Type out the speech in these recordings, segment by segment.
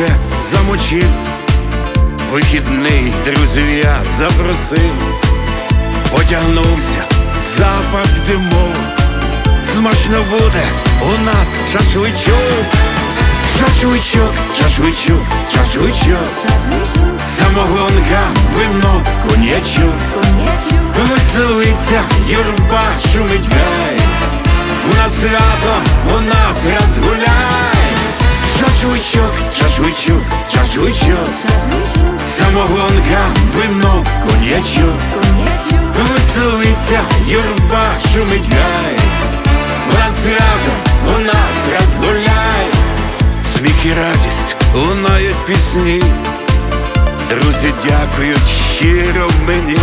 уже замочив, вихідний друзів я запросив, потягнувся запах димок, смачно буде у нас шашличок, шашличок, шашличок, шашличок, самогонка, вино, коньячок, веселиться, юрба шумить гай, у нас свято, у нас розгуляй, шашличок, шашличок, шашличок, самогонка, вино, коньячок, веселиться, юрба шумить гай, у свято, у нас розгуляй, сміх і радість лунають пісні, друзі дякують щиро мені,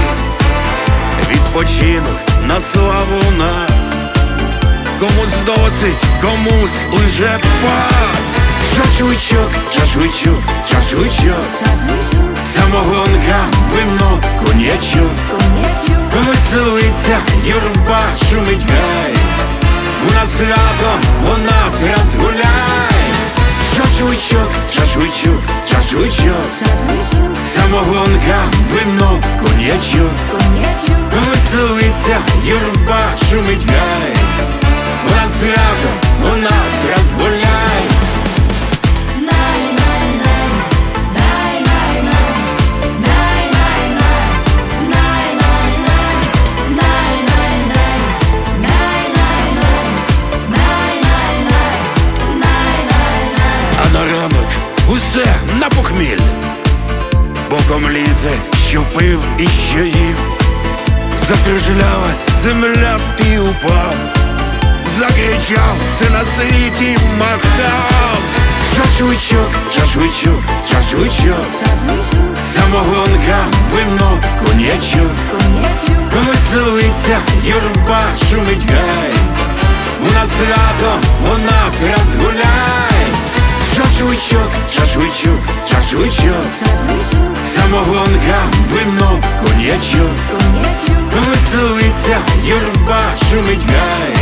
відпочинок на славу нас. Комусь досить, комусь уже пас. Шашличок, шашличок, шашличок, самогонка, вино, коньячок, веселиться, юрба шумить гай. У нас свято, у нас розгуляй. Шашличок, шашличок, шашличок, самогонка, вино, коньячок, веселиться, юрба шумить гай. У нас свято, у нас розгуляй. Усе на похміль, боком лізе, що пив і що їв, закружлялась земля, ти упав, закричав, все на світі махав. Шашличок, шашличок, шашличок, самогонка, вино, коньячок, веселиться, юрба шумить гай. У нас свято, у нас розгуляй. Шашличок, шашличок, шашличок, самогонка, вино, коньячок, веселиться, юрба шумить гай.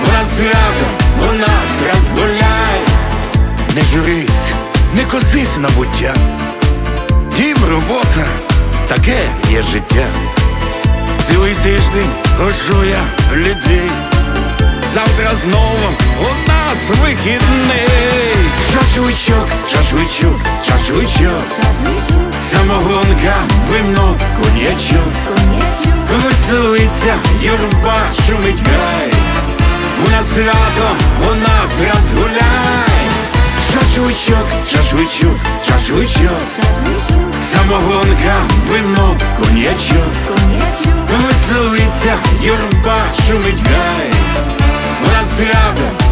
У нас свято, у нас розгуляй. Не журись, не косись на буття. Дім, робота, таке є життя. Цілий тиждень хожу я людей. Завтра знову у нас вихідний. Шашличок, шашличок, шашличок, самогонка, вино, коньячок, веселиться, юрба шумить гай. У нас свято, у нас розгуляй. Шашличок, шашличок, шашличок, самогонка, вино, коньячок, веселиться, юрба шумить гай. baseada